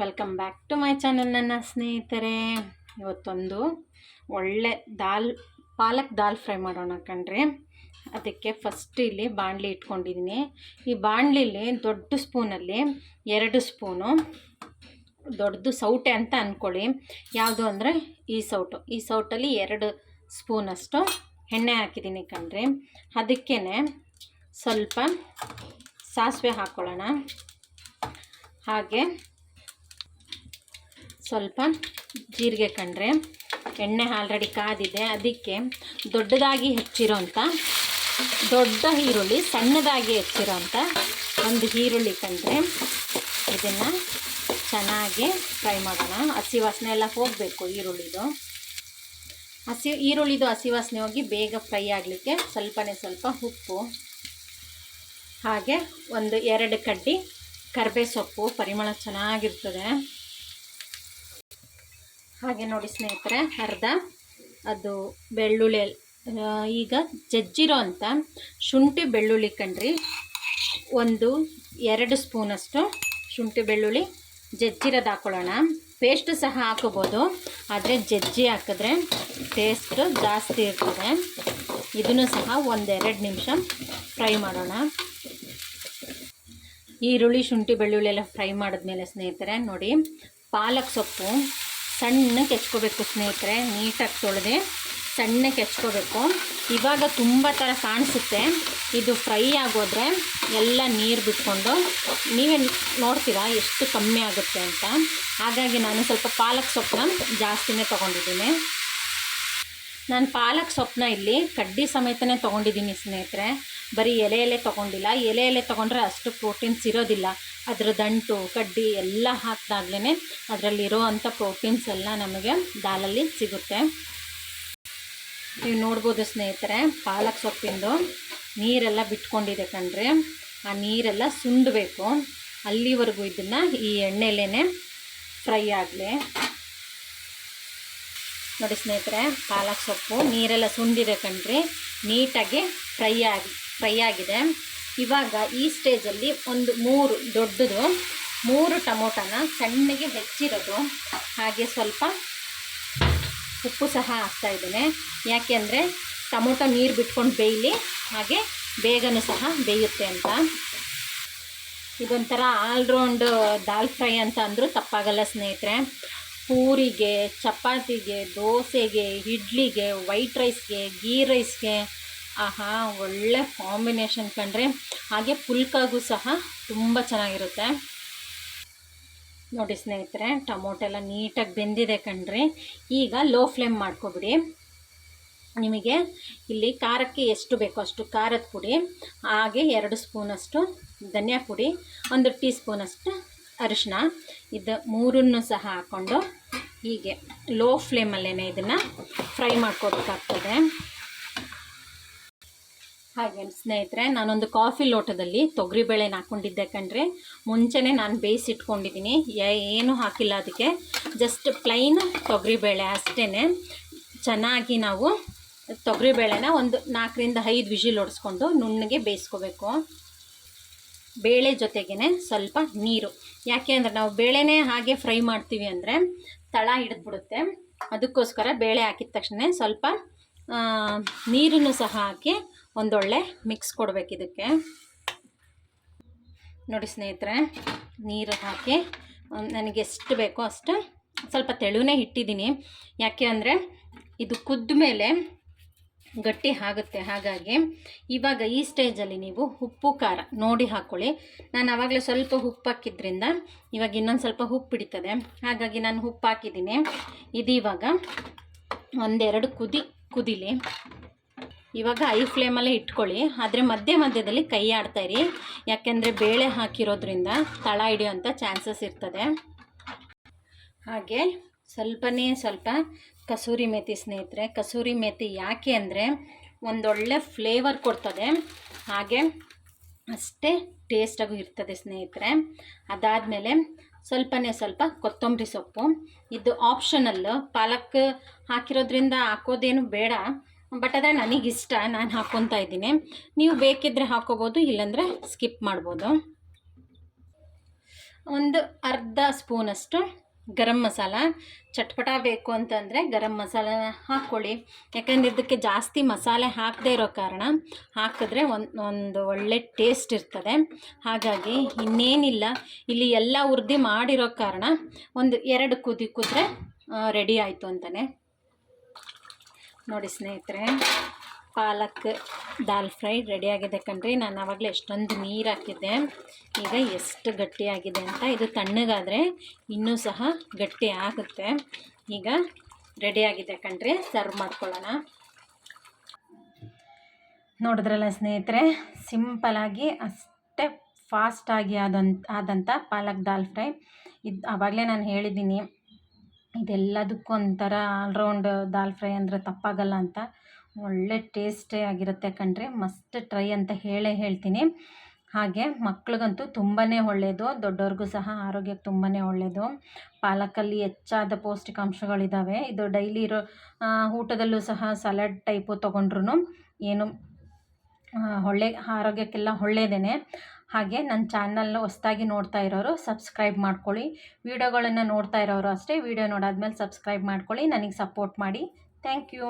Welcome back to my channel ನನ್ನ ಸ್ನೇಹಿತರೆ ಇವತ್ತೊಂದು ಒಳ್ಳೆ ದಾಲ್, ಪಾಲಕ್ ದಾಲ್ ಫ್ರೈ ಮಾಡೋಣ ಕಣ್ರಿ. ಅದಕ್ಕೆ ಫಸ್ಟ್ ಇಲ್ಲಿ ಬಾಣಲಿ ಇಟ್ಕೊಂಡಿದ್ದೀನಿ ಈ ಬಾಣಲಿಲಿ ದೊಡ್ಡ ಸ್ಪೂನಲ್ಲಿ ಎರಡು ಸ್ಪೂನು ದೊಡ್ಡದು ಸೌಟೆ ಅಂತ ಅಂದ್ಕೊಳ್ಳಿ ಯಾವುದು ಅಂದರೆ ಈ ಸೌಟು. ಈ ಸೌಟಲ್ಲಿ ಎರಡು ಸ್ಪೂನಷ್ಟು ಎಣ್ಣೆ ಹಾಕಿದ್ದೀನಿ ಕಣ್ರಿ. ಅದಕ್ಕೇ ಸ್ವಲ್ಪ ಸಾಸಿವೆ ಹಾಕ್ಕೊಳ್ಳೋಣ ಹಾಗೆ ಸ್ವಲ್ಪ ಜೀರಿಗೆ ಕಂಡ್ರೆ ಎಣ್ಣೆ ಆಲ್ರೆಡಿ ಕಾದಿದೆ, ಅದಕ್ಕೆ ದೊಡ್ಡದಾಗಿ ಹೆಚ್ಚಿರೋಂಥ ದೊಡ್ಡ ಈರುಳ್ಳಿ, ಸಣ್ಣದಾಗಿ ಹೆಚ್ಚಿರೋಂಥ ಒಂದು ಈರುಳ್ಳಿ ಕಂಡ್ರೆ ಇದನ್ನು ಚೆನ್ನಾಗಿ ಫ್ರೈ ಮಾಡೋಣ. ಹಸಿ ವಾಸನೆ ಎಲ್ಲ ಹೋಗಬೇಕು ಈರುಳ್ಳಿದು. ಹಸಿ ಈರುಳ್ಳಿದು ಹಸಿ ವಾಸನೆ ಹೋಗಿ ಬೇಗ ಫ್ರೈ ಆಗಲಿಕ್ಕೆ ಸ್ವಲ್ಪನೇ ಸ್ವಲ್ಪ ಉಪ್ಪು, ಹಾಗೆ ಒಂದು ಎರಡು ಕಡ್ಡಿ ಕರಿಬೇ ಸೊಪ್ಪು ಪರಿಮಳ ಚೆನ್ನಾಗಿರ್ತದೆ. ಹಾಗೆ ನೋಡಿ ಸ್ನೇಹಿತರೆ, ಅರ್ಧ. ಅದು ಬೆಳ್ಳುಳ್ಳಿ ಈಗ ಜಜ್ಜಿರೋ ಅಂಥ ಶುಂಠಿ ಬೆಳ್ಳುಳ್ಳಿ ಕಣ್ರಿ. ಒಂದು, ಎರಡು ಸ್ಪೂನಷ್ಟು ಶುಂಠಿ ಬೆಳ್ಳುಳ್ಳಿ ಜಜ್ಜಿರೋದು ಹಾಕ್ಕೊಳ್ಳೋಣ ಪೇಸ್ಟ್ ಸಹ ಹಾಕೋಬೋದು, ಆದರೆ ಜಜ್ಜಿ ಹಾಕಿದ್ರೆ ಟೇಸ್ಟ್ ಜಾಸ್ತಿ ಇರ್ತದೆ. ಇದನ್ನು ಸಹ ಒಂದೆರಡು ನಿಮಿಷ ಫ್ರೈ ಮಾಡೋಣ. ಈರುಳ್ಳಿ, ಶುಂಠಿ, ಬೆಳ್ಳುಳ್ಳಿ ಎಲ್ಲ ಫ್ರೈ ಮಾಡಿದ್ಮೇಲೆ ಸ್ನೇಹಿತರೆ, ನೋಡಿ, ಪಾಲಕ್ ಸೊಪ್ಪು ಸಣ್ಣಕ್ಕೆ ಹೆಚ್ಕೋಬೇಕು ಸ್ನೇಹಿತರೆ, ನೀಟಾಗಿ ತೊಳೆದೆ ಸಣ್ಣಕ್ಕೆ ಹೆಚ್ಕೋಬೇಕು ಇವಾಗ ತುಂಬ ಥರ ಕಾಣಿಸುತ್ತೆ. ಇದು ಫ್ರೈ ಆಗೋದ್ರೆ ಎಲ್ಲ ನೀರು ಬಿಟ್ಕೊಂಡು, ನೀವೇ ನೋಡ್ತೀರಾ ಎಷ್ಟು ಕಮ್ಮಿ ಆಗುತ್ತೆ ಅಂತ. ಹಾಗಾಗಿ ನಾನು ಸ್ವಲ್ಪ ಪಾಲಕ್ ಸೊಪ್ಪನ್ನ ಜಾಸ್ತಿನೇ ತೊಗೊಂಡಿದ್ದೀನಿ. ನಾನು ಪಾಲಕ್ ಸೊಪ್ಪನ್ನ ಇಲ್ಲಿ ಕಡ್ಡಿ ಸಮೇತನೇ ತೊಗೊಂಡಿದ್ದೀನಿ ಸ್ನೇಹಿತರೆ. ಬರೀ ಎಲೆ ಎಲೆ ತೊಗೊಂಡಿಲ್ಲ. ಎಲೆ ಎಲೆ ತೊಗೊಂಡ್ರೆ ಅಷ್ಟು ಪ್ರೋಟೀನ್ಸ್ ಇರೋದಿಲ್ಲ. ಅದರ ದಂಟು, ಕಡ್ಡಿ ಎಲ್ಲ ಹಾಕಿದಾಗ್ಲೇ ಅದರಲ್ಲಿರೋ ಅಂಥ ಪ್ರೋಟೀನ್ಸ್ ಎಲ್ಲ ನಮಗೆ ದಾಲಲ್ಲಿ ಸಿಗುತ್ತೆ. ನೀವು ನೋಡ್ಬೋದು ಸ್ನೇಹಿತರೆ, ಪಾಲಕ್ ಸೊಪ್ಪಿಂದು ನೀರೆಲ್ಲ ಬಿಟ್ಕೊಂಡಿದೆ ಕಣ್ರಿ. ಆ ನೀರೆಲ್ಲ ಸುಂಡಬೇಕು. ಅಲ್ಲಿವರೆಗೂ ಇದನ್ನು ಈ ಎಣ್ಣೆಲೇ ಫ್ರೈ ಆಗಲಿ. ನೋಡಿ ಸ್ನೇಹಿತರೆ, ಪಾಲಕ್ ಸೊಪ್ಪು ನೀರೆಲ್ಲ ಸುಂಡಿದೆ ಕಣ್ರಿ. ನೀಟಾಗಿ ಫ್ರೈ ಆಗಿ, ಫ್ರೈ ಆಗಿದೆ. ಇವಾಗ ಈ ಸ್ಟೇಜಲ್ಲಿ ಒಂದು ಮೂರು ದೊಡ್ಡದು, ಮೂರು ಟೊಮೊಟೊನ ಸಣ್ಣಗೆ ಹೆಚ್ಚಿರೋದು. ಹಾಗೆ ಸ್ವಲ್ಪ ಉಪ್ಪು ಸಹ ಹಾಕ್ತಾ ಇದ್ದೇನೆ. ಯಾಕೆ ಅಂದರೆ ಟೊಮೊಟೊ ನೀರು ಬಿಟ್ಕೊಂಡು ಬೇಯಲಿ, ಹಾಗೆ ಬೇಗನೂ ಸಹ ಬೇಯುತ್ತೆ ಅಂತ. ಇದೊಂಥರ ಆಲ್ರೌಂಡ್ ದಾಲ್ ಫ್ರೈ ಅಂತ ಅಂದರೂ ತಪ್ಪಾಗಲ್ಲ ಸ್ನೇಹಿತರೆ. ಪೂರಿಗೆ, ಚಪಾತಿಗೆ, ದೋಸೆಗೆ, ಇಡ್ಲಿಗೆ ವೈಟ್ ರೈಸ್ಗೆ ಗೀ ರೈಸ್ಗೆ ಆಹಾ, ಒಳ್ಳೆ ಕಾಂಬಿನೇಷನ್ ಕಂಡ್ರೆ ಹಾಗೆ ಪುಲ್ಕಾಗೂ ಸಹ ತುಂಬ ಚೆನ್ನಾಗಿರುತ್ತೆ. ನೋಡಿ ಸ್ನೇಹಿತರೆ, ಟೊಮೊಟೊ ಎಲ್ಲ ನೀಟಾಗಿ ಬೆಂದಿದೆ ಕಣ್ರಿ ಈಗ ಲೋ ಫ್ಲೇಮ್ ಮಾಡ್ಕೊಬಿಡಿ. ನಿಮಗೆ ಇಲ್ಲಿ ಖಾರಕ್ಕೆ ಎಷ್ಟು ಬೇಕೋ ಅಷ್ಟು ಖಾರದ ಪುಡಿ, ಹಾಗೆ ಎರಡು ಸ್ಪೂನಷ್ಟು ಧನಿಯಾ ಪುಡಿ, ಒಂದು ಟೀ ಸ್ಪೂನಷ್ಟು ಅರಿಶಿನ ಇದು ಮೂರನ್ನು ಸಹ ಹಾಕ್ಕೊಂಡು ಹೀಗೆ ಲೋ ಫ್ಲೇಮಲ್ಲೇ ಇದನ್ನು ಫ್ರೈ ಮಾಡ್ಕೋಬೇಕಾಗ್ತದೆ. ಹಾಗೆ ಸ್ನೇಹಿತರೆ, ನಾನೊಂದು ಕಾಫಿ ಲೋಟದಲ್ಲಿ ತೊಗರಿಬೇಳೆನ ಹಾಕ್ಕೊಂಡಿದ್ದೆ ಕಣ್ರೆ. ಮುಂಚೆನೇ ನಾನು ಬೇಯಿಸಿಟ್ಕೊಂಡಿದ್ದೀನಿ ಏನು ಹಾಕಿಲ್ಲ ಅದಕ್ಕೆ. ಜಸ್ಟ್ ಪ್ಲೈನ್ ತೊಗರಿಬೇಳೆ ಅಷ್ಟೇ ಚೆನ್ನಾಗಿ ನಾವು ತೊಗರಿಬೇಳೆನ ಒಂದು ನಾಲ್ಕರಿಂದ ಐದು ವಿಜಿಲ್ ಹೊಡೆಸ್ಕೊಂಡು ನುಣ್ಣಗೆ ಬೇಯಿಸ್ಕೋಬೇಕು. ಬೇಳೆ ಜೊತೆಗೇ ಸ್ವಲ್ಪ ನೀರು. ಯಾಕೆ ಅಂದರೆ ನಾವು ಬೇಳೆನೇ ಹಾಗೆ ಫ್ರೈ ಮಾಡ್ತೀವಿ ಅಂದರೆ ತಳ ಹಿಡಿದ್ಬಿಡುತ್ತೆ. ಅದಕ್ಕೋಸ್ಕರ ಬೇಳೆ ಹಾಕಿದ ತಕ್ಷಣ ಸ್ವಲ್ಪ ನೀರನ್ನು ಸಹ ಹಾಕಿ ಒಂದೊಳ್ಳೆ ಮಿಕ್ಸ್ ಕೊಡಬೇಕು ಇದಕ್ಕೆ. ನೋಡಿ ಸ್ನೇಹಿತರೆ, ನೀರು ಹಾಕಿ ನನಗೆ ಎಷ್ಟು ಬೇಕೋ ಅಷ್ಟು ಸ್ವಲ್ಪ ತೆಳುವೇ ಇಟ್ಟಿದ್ದೀನಿ. ಯಾಕೆ ಅಂದರೆ ಇದು ಕುದ್ದ ಮೇಲೆ ಗಟ್ಟಿ ಆಗುತ್ತೆ. ಹಾಗಾಗಿ ಇವಾಗ ಈ ಸ್ಟೇಜಲ್ಲಿ ನೀವು ಉಪ್ಪು, ಖಾರ ನೋಡಿ ಹಾಕ್ಕೊಳ್ಳಿ ನಾನು ಆವಾಗಲೇ ಸ್ವಲ್ಪ ಉಪ್ಪು ಹಾಕಿದ್ರಿಂದ ಇವಾಗ ಇನ್ನೊಂದು ಸ್ವಲ್ಪ ಉಪ್ಪು ಹಿಡಿತದೆ. ಹಾಗಾಗಿ ನಾನು ಉಪ್ಪು ಹಾಕಿದ್ದೀನಿ. ಇದು ಒಂದೆರಡು ಕುದಿ, ಕುದಿಲಿ. ಇವಾಗ ಐ ಫ್ಲೇಮಲ್ಲೇ ಇಟ್ಕೊಳ್ಳಿ. ಆದರೆ ಮಧ್ಯ ಮಧ್ಯದಲ್ಲಿ ಕೈ ಆಡ್ತಾ ಇರಿ. ಯಾಕೆಂದರೆ ಬೇಳೆ ಹಾಕಿರೋದ್ರಿಂದ ತಳ ಹಿಡಿಯೋಂಥ ಚಾನ್ಸಸ್ ಇರ್ತದೆ. ಹಾಗೆ ಸ್ವಲ್ಪನೇ ಸ್ವಲ್ಪ ಕಸೂರಿ ಮೇಥಿ ಸ್ನೇಹಿತರೆ, ಕಸೂರಿ ಮೇಥಿ ಯಾಕೆ ಅಂದರೆ ಒಂದೊಳ್ಳೆ ಫ್ಲೇವರ್ ಕೊಡ್ತದೆ. ಹಾಗೆ ಅಷ್ಟೇ ಟೇಸ್ಟಾಗೂ ಇರ್ತದೆ ಸ್ನೇಹಿತರೆ. ಅದಾದಮೇಲೆ ಸ್ವಲ್ಪನೇ ಸ್ವಲ್ಪ ಕೊತ್ತಂಬರಿ ಸೊಪ್ಪು. ಇದು ಆಪ್ಷನಲ್ಲು ಪಾಲಕ್ ಹಾಕಿರೋದ್ರಿಂದ ಹಾಕೋದೇನು ಬೇಡ. ಬಟ್ ಅದೇ ನನಗಿಷ್ಟ, ನಾನು ಹಾಕ್ಕೊತಾ ಇದ್ದೀನಿ. ನೀವು ಬೇಕಿದ್ದರೆ ಹಾಕೋಬೋದು, ಇಲ್ಲಾಂದರೆ ಸ್ಕಿಪ್ ಮಾಡ್ಬೋದು. ಒಂದು ಅರ್ಧ ಸ್ಪೂನಷ್ಟು ಗರಂ ಮಸಾಲ. ಚಟ್ಪಟ ಬೇಕು ಅಂತಂದರೆ ಗರಂ ಮಸಾಲ ಹಾಕ್ಕೊಳ್ಳಿ ಯಾಕಂದರೆ ಇದಕ್ಕೆ ಜಾಸ್ತಿ ಮಸಾಲೆ ಹಾಕದೇ ಇರೋ ಕಾರಣ ಹಾಕಿದ್ರೆ ಒಂದು ಒಂದು ಒಳ್ಳೆ ಟೇಸ್ಟ್ ಇರ್ತದೆ. ಹಾಗಾಗಿ ಇನ್ನೇನಿಲ್ಲ. ಇಲ್ಲಿ ಎಲ್ಲ ಉರ್ದಿ ಮಾಡಿರೋ ಕಾರಣ ಒಂದು ಎರಡು ಕುದಿ ಕುದ್ರೆ ರೆಡಿ ಆಯಿತು ಅಂತಲೇ ನೋಡಿ ಸ್ನೇಹಿತರೆ, ಪಾಲಕ್ ದಾಲ್ ಫ್ರೈ ರೆಡಿಯಾಗಿದೆ ಕಣ್ರಿ. ನಾನು ಆವಾಗಲೇ ಎಷ್ಟೊಂದು ನೀರು ಹಾಕಿದ್ದೆ. ಈಗ ಎಷ್ಟು ಗಟ್ಟಿಯಾಗಿದೆ ಅಂತ ಇದು ತಣ್ಣಗಾದರೆ ಇನ್ನೂ ಸಹ ಗಟ್ಟಿ ಆಗುತ್ತೆ. ಈಗ ರೆಡಿಯಾಗಿದೆ ಕಣ್ರಿ ಸರ್ವ್ ಮಾಡ್ಕೊಳ್ಳೋಣ. ನೋಡಿದ್ರಲ್ಲ ಸ್ನೇಹಿತರೆ ಸಿಂಪಲಾಗಿ ಅಷ್ಟೇ ಫಾಸ್ಟಾಗಿ ಆದಂಥ ಆದಂಥ ಪಾಲಕ್ ದಾಲ್ ಫ್ರೈ. ಇದು ಆವಾಗಲೇ ನಾನು ಹೇಳಿದ್ದೀನಿ. ಇದೆಲ್ಲದಕ್ಕೂ ಒಂಥರ ಆಲ್ರೌಂಡ್ ದಾಲ್ ಫ್ರೈ ಅಂದರೆ ತಪ್ಪಾಗಲ್ಲ ಅಂತ. ಒಳ್ಳೆ ಟೇಸ್ಟೇ ಆಗಿರುತ್ತೆ ಕಣ್ರಿ. ಮಸ್ಟ್ ಟ್ರೈ ಅಂತ ಹೇಳೇ ಹೇಳ್ತೀನಿ. ಹಾಗೆ ಮಕ್ಳಿಗಂತೂ ತುಂಬಾ ಒಳ್ಳೆಯದು ದೊಡ್ಡವ್ರಿಗೂ ಸಹ ಆರೋಗ್ಯಕ್ಕೆ ತುಂಬಾ ಒಳ್ಳೆಯದು ಪಾಲಕಲ್ಲಿ ಹೆಚ್ಚಾದ ಪೌಷ್ಟಿಕಾಂಶಗಳಿದ್ದಾವೆ ಇದು ಡೈಲಿ ಇರೋ ಊಟದಲ್ಲೂ ಸಹ ಸಲಾಡ್ ಟೈಪು ತೊಗೊಂಡ್ರು ಏನು ಒಳ್ಳೆ, ಆರೋಗ್ಯಕ್ಕೆಲ್ಲ ಒಳ್ಳೆಯದೇ ಹಾಗೆ ನನ್ನ ಚಾನಲ್ನ ಹೊಸ್ದಾಗಿ ನೋಡ್ತಾ ಇರೋರು ಸಬ್ಸ್ಕ್ರೈಬ್ ಮಾಡ್ಕೊಳ್ಳಿ. ವಿಡಿಯೋಗಳನ್ನು ನೋಡ್ತಾ ಇರೋರು ಅಷ್ಟೇ, ವೀಡಿಯೋ ನೋಡಾದ್ಮೇಲೆ ಸಬ್ಸ್ಕ್ರೈಬ್ ಮಾಡ್ಕೊಳ್ಳಿ. ನನಗೆ ಸಪೋರ್ಟ್ ಮಾಡಿ. Thank you